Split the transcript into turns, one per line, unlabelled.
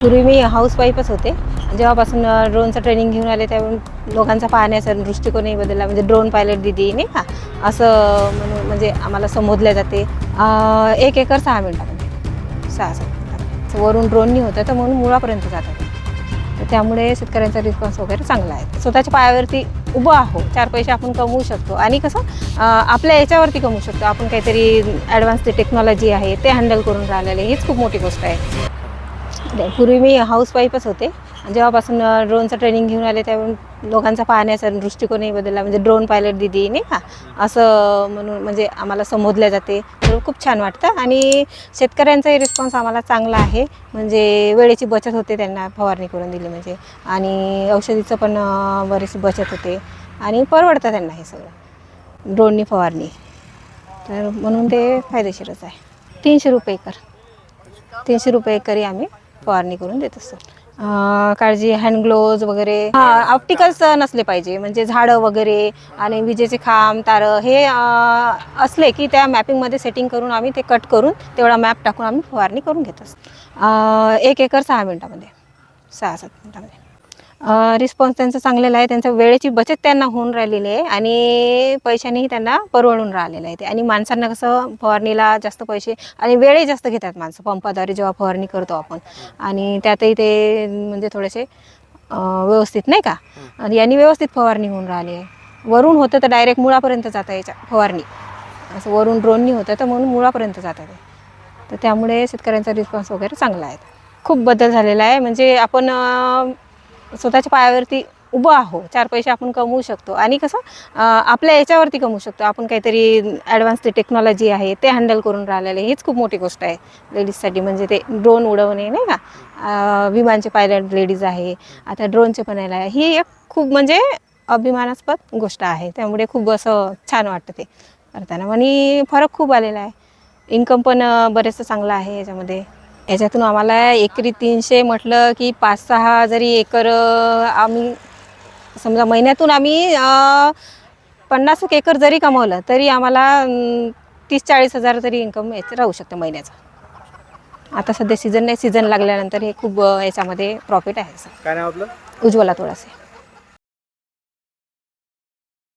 पूर्वी मी हाऊसवाईफच होते. जेव्हापासून ड्रोनचं ट्रेनिंग घेऊन आले त्यावेळी लोकांचा पाहण्याचा दृष्टिकोनही बदलला. म्हणजे ड्रोन पायलट दिदी नाही का? असं म्हणून म्हणजे आम्हाला संबोधल्या जाते. एक एकर सहा मिनटामध्ये. सहा सात मिनटामध्ये. वरून ड्रोननी होतं तर म्हणून मुळापर्यंत जातात तर त्यामुळे शेतकऱ्यांचा रिस्पॉन्स वगैरे चांगला आहे. स्वतःच्या पायावरती उभं आहो चार पैसे आपण कमवू शकतो. आणि कसं आपल्या याच्यावरती कमवू शकतो. आपण काहीतरी ॲडव्हान्स ते टेक्नॉलॉजी आहे ते हँडल करून राहिलेले हीच खूप मोठी गोष्ट आहे. पूर्वी मी हाऊसवाईफच होते. जेव्हापासून ड्रोनचं ट्रेनिंग घेऊन आले त्यावेळी लोकांचा पाहण्याचा दृष्टिकोनही बदलला. म्हणजे ड्रोन पायलट दिदी नाही का? असं म्हणून म्हणजे आम्हाला संबोधल्या जाते. तर खूप छान वाटतं. आणि शेतकऱ्यांचाही रिस्पॉन्स आम्हाला चांगला आहे. म्हणजे वेळेची बचत होते त्यांना फवारणी करून दिली म्हणजे. आणि औषधीचं पण बरीच बचत होते. आणि परवडतं त्यांना हे सगळं. ड्रोननी फवारणी. तर म्हणून ते फायदेशीरच आहे. तीनशे रुपये एकर. तीनशे रुपये एकरी आम्ही फवारणी करून देत असतो काळजी हँड ग्लोव्ज वगैरे. हा ऑप्टिकल्स नसले पाहिजे. म्हणजे झाडं वगैरे आणि विजेचे खांब तार हे असले की त्या मॅपिंगमध्ये सेटिंग करून आम्ही ते कट करून तेवढा मॅप टाकून आम्ही फवारणी करून घेत असतो. एक एकर सहा मिनटामध्ये. सहा सात मिनटामध्ये. रिस्पॉन्स त्यांचा चांगलेला आहे. त्यांचा वेळेची बचत त्यांना होऊन राहिलेली आहे आणि पैशानेही त्यांना परवडून राहिलेलं आहे ते. आणि माणसांना कसं फवारणीला जास्त पैसे आणि वेळही जास्त घेतात माणसं. पंपाद्वारे जेव्हा फवारणी करतो आपण. आणि त्यातही ते म्हणजे थोडेसे व्यवस्थित नाही का? आणि यांनी व्यवस्थित फवारणी होऊन राहिली आहे. वरून होतं तर डायरेक्ट मुळापर्यंत जातं याच्या फवारणी. असं वरून ड्रोननी होतं तर म्हणून मुळापर्यंत जातं ते. तर त्यामुळे शेतकऱ्यांचा रिस्पॉन्स वगैरे चांगला आहे. खूप बदल झालेला आहे. म्हणजे आपण स्वतःच्या पायावरती उभं आहो. चार पैसे आपण कमवू शकतो. आणि कसं आपल्या याच्यावरती कमवू शकतो. आपण काहीतरी ॲडव्हान्स ते टेक्नॉलॉजी आहे ते हँडल करून राहिलेले. हीच खूप मोठी गोष्ट आहे लेडीजसाठी म्हणजे ते ड्रोन उडवणे नाही का? विमानचे पायलट लेडीज आहे. आता ड्रोनचे पण यायला आहे. ही एक खूप म्हणजे अभिमानास्पद गोष्ट आहे. त्यामुळे खूप असं छान वाटतं ते करताना. आणि फरक खूप आलेला आहे. इन्कम पण बरेचसं चांगलं आहे याच्यामध्ये. याच्यातून आम्हाला एकरी तीनशे म्हटलं की पाच सहा जरी एकर आम्ही समजा महिन्यातून आम्ही पन्नास एक एकर जरी कमवलं तरी आम्हाला तीस चाळीस हजार तरी इन्कम याचं राहू शकतं महिन्याचं. आता सध्या सीझन नाही सीझन लागल्यानंतर हे खूप याच्यामध्ये प्रॉफिट आहे
काय नाव आपलं?
उज्ज्वला थोडासे